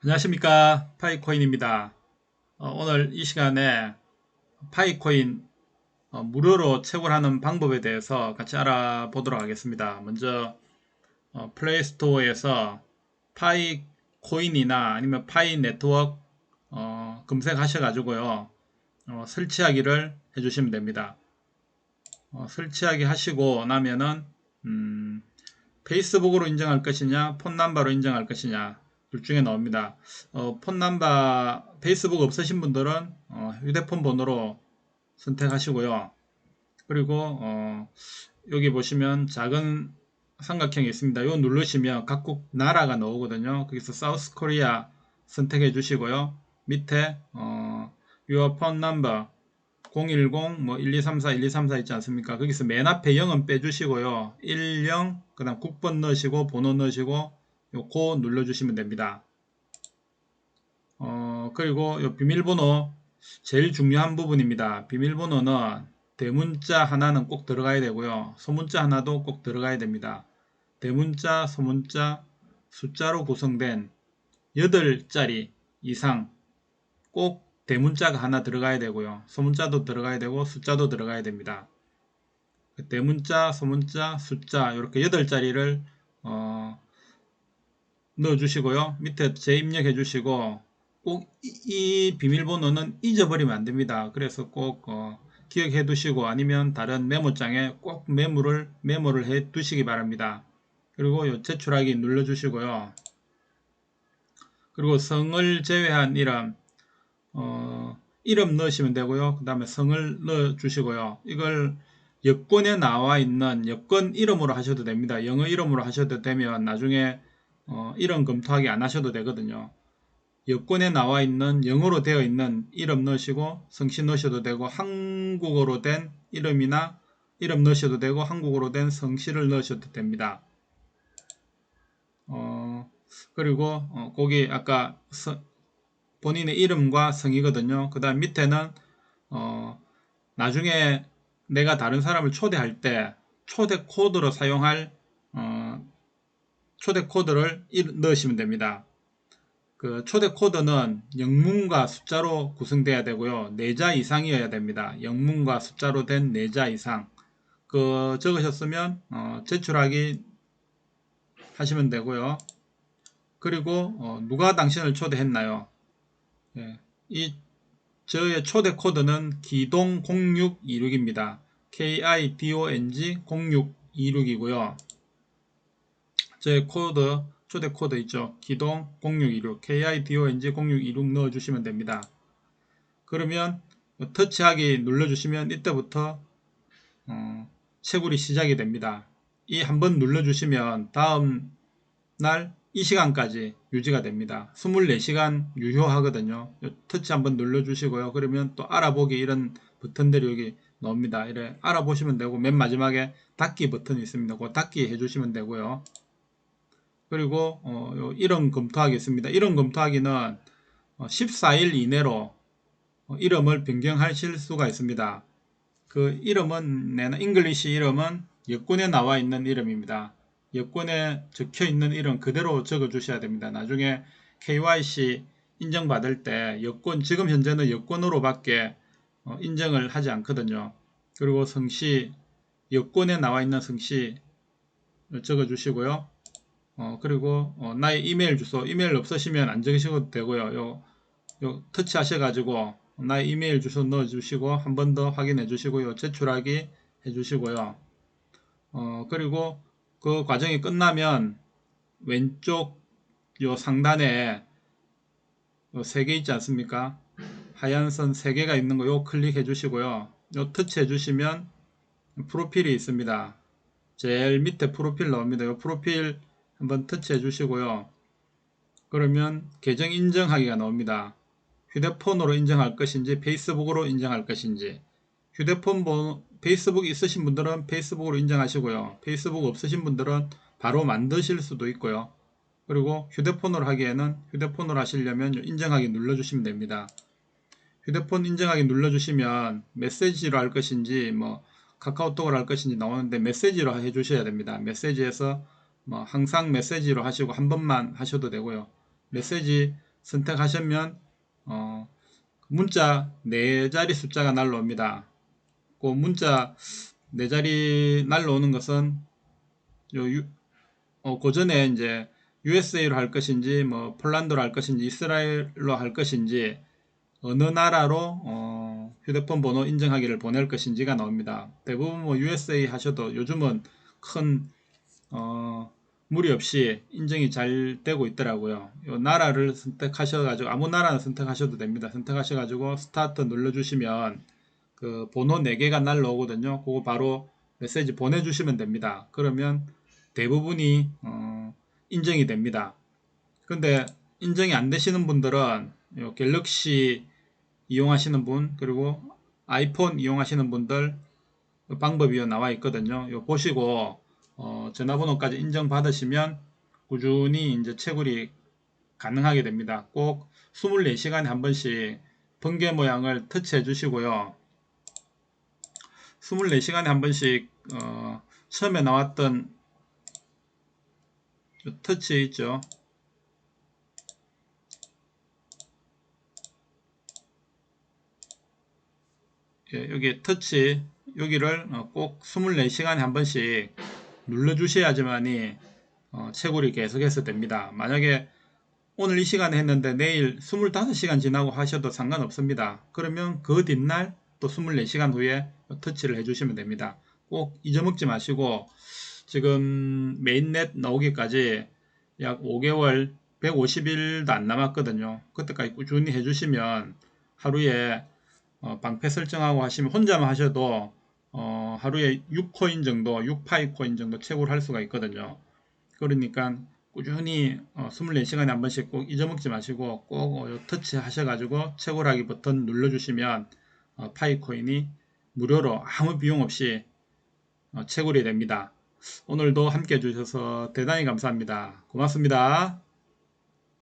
안녕하십니까. 파이코인입니다. 어, 오늘 이 시간에 파이코인 어, 무료로 채굴하는 방법에 대해서 같이 알아보도록 하겠습니다. 먼저 어, 플레이스토어에서 파이코인이나 아니면 파이 네트워크 어, 검색하셔 가지고요 어, 설치하기를 해주시면 됩니다. 어, 설치하기 하시고 나면은 음, 페이스북으로 인정할 것이냐 폰넘버로 인정할 것이냐 둘 중에 나옵니다. 어, 폰 넘버 페이스북 없으신 분들은 어, 휴대폰 번호로 선택하시고요. 그리고 어, 여기 보시면 작은 삼각형이 있습니다. 이거 누르시면 각국 나라가 나오거든요. 거기서 사우스 코리아 선택해 주시고요. 밑에 어, your phone number 010, 뭐 1234, 1234 있지 않습니까? 거기서 맨 앞에 0은 빼주시고요. 10, 그 다음 국번 넣으시고 번호 넣으시고 요거 눌러주시면 됩니다. 어, 그리고 요 비밀번호 제일 중요한 부분입니다. 비밀번호는 대문자 하나는 꼭 들어가야 되고요. 소문자 하나도 꼭 들어가야 됩니다. 대문자, 소문자, 숫자로 구성된 8자리 이상 꼭 대문자가 하나 들어가야 되고요. 소문자도 들어가야 되고 숫자도 들어가야 됩니다. 대문자, 소문자, 숫자 이렇게 8자리를 어, 넣어주시고요. 밑에 재입력해 주시고 꼭 이 비밀번호는 잊어버리면 안 됩니다. 그래서 꼭 어, 기억해 두시고 아니면 다른 메모장에 꼭 메모를 메모를 해 두시기 바랍니다. 그리고 제출하기 눌러 주시고요. 그리고 성을 제외한 이름 어, 이름 넣으시면 되고요. 그 다음에 성을 넣어 주시고요. 이걸 여권에 나와 있는 여권 이름으로 하셔도 됩니다. 영어 이름으로 하셔도 되면 나중에 어, 이름 검토하기 안 하셔도 되거든요. 여권에 나와 있는 영어로 되어 있는 이름 넣으시고 성씨 넣으셔도 되고 한국어로 된 이름이나 이름 넣으셔도 되고 한국어로 된 성씨를 넣으셔도 됩니다. 어, 그리고 어, 거기 아까 서, 본인의 이름과 성이거든요. 그 다음 밑에는 어, 나중에 내가 다른 사람을 초대할 때 초대 코드로 사용할 어, 초대 코드를 넣으시면 됩니다. 그 초대 코드는 영문과 숫자로 구성되어야 되고요. 4자 이상이어야 됩니다. 영문과 숫자로 된 4자 이상. 그 적으셨으면 어, 제출하기 하시면 되고요. 그리고 어, 누가 당신을 초대했나요? 예, 이 저의 초대 코드는 기동 0626입니다. KIDONG 0626이고요. 제 코드 초대 코드 있죠. 기동 0626 KIDONG 0626 넣어주시면 됩니다. 그러면 터치하기 눌러주시면 이때부터 어, 채굴이 시작이 됩니다. 이 한 번 눌러주시면 다음 날 이 시간까지 유지가 됩니다. 24시간 유효하거든요. 터치 한번 눌러주시고요. 그러면 또 알아보기 이런 버튼들이 여기 나옵니다. 이래 알아보시면 되고 맨 마지막에 닫기 버튼이 있습니다. 그 닫기 해주시면 되고요. 그리고 어, 이름 검토하겠습니다. 이름 검토하기는 14일 어, 이내로 어, 이름을 변경하실 수가 있습니다. 그 이름은 내나 잉글리시 이름은 여권에 나와 있는 이름입니다. 여권에 적혀 있는 이름 그대로 적어 주셔야 됩니다. 나중에 KYC 인정받을 때 여권 지금 현재는 여권으로밖에 인정을 하지 않거든요. 그리고 성씨 여권에 나와 있는 성씨 적어 주시고요. 어, 그리고 어, 나의 이메일 주소 이메일 없으시면 안 적으셔도 되고요. 요, 요 터치 하셔가지고 나의 이메일 주소 넣어 주시고 한 번 더 확인해 주시고요 제출하기 해 주시고요. 어, 그리고 그 과정이 끝나면 왼쪽 요 상단에 세개 있지 않습니까? 하얀 선세 개가 있는 거 요 클릭해 주시고요. 요 터치 해 주시면 프로필이 있습니다. 제일 밑에 프로필 나옵니다. 요 프로필 한번 터치해 주시고요. 그러면 계정 인정하기가 나옵니다. 휴대폰으로 인정할 것인지 페이스북으로 인정할 것인지 휴대폰 번호 페이스북 있으신 분들은 페이스북으로 인정하시고요. 페이스북 없으신 분들은 바로 만드실 수도 있고요. 그리고 휴대폰으로 하기에는 휴대폰으로 하시려면 인정하기 눌러주시면 됩니다. 휴대폰 인정하기 눌러주시면 메시지로 할 것인지 뭐 카카오톡으로 할 것인지 나오는데 메시지로 해주셔야 됩니다. 메시지에서 뭐 항상 메시지로 하시고 한 번만 하셔도 되고요. 메시지 선택하시면 어, 문자 네 자리 숫자가 날라옵니다. 그 문자 네 자리 날라오는 것은 요 유, 어, 그 전에 이제 USA로 할 것인지 뭐 폴란드로 할 것인지 이스라엘로 할 것인지 어느 나라로 어, 휴대폰 번호 인증하기를 보낼 것인지가 나옵니다. 대부분 뭐 USA 하셔도 요즘은 큰 어, 무리 없이 인증이 잘 되고 있더라고요. 요 나라를 선택하셔가지고 아무 나라를 선택하셔도 됩니다. 선택하셔가지고 스타트 눌러주시면 그 번호 4개가 날라오거든요. 그거 바로 메시지 보내주시면 됩니다. 그러면 대부분이 어, 인정이 됩니다. 근데 인정이 안 되시는 분들은 요 갤럭시 이용하시는 분 그리고 아이폰 이용하시는 분들 방법이 나와 있거든요. 요 보시고 어, 전화번호까지 인정받으시면 꾸준히 이제 채굴이 가능하게 됩니다. 꼭 24시간에 한 번씩 번개 모양을 터치해 주시고요. 24시간에 한 번씩 어, 처음에 나왔던 터치 있죠. 예, 여기 터치 여기를 어, 꼭 24시간에 한 번씩 눌러 주셔야지만이 어, 채굴이 계속해서 됩니다. 만약에 오늘 이 시간에 했는데 내일 25시간 지나고 하셔도 상관없습니다. 그러면 그 뒷날 또 24시간 후에 터치를 해주시면 됩니다. 꼭 잊어먹지 마시고 지금 메인넷 나오기까지 약 5개월 150일도 안 남았거든요. 그때까지 꾸준히 해주시면 하루에 어, 방패 설정하고 하시면 혼자만 하셔도 어, 하루에 6코인 정도, 6파이코인 정도 채굴 할 수가 있거든요. 그러니까 꾸준히 어, 24시간에 한 번씩 꼭 잊어먹지 마시고 꼭 어, 터치 하셔가지고 채굴하기 버튼 눌러주시면 어, 파이코인이 무료로 아무 비용 없이 어, 채굴이 됩니다. 오늘도 함께 해주셔서 대단히 감사합니다. 고맙습니다.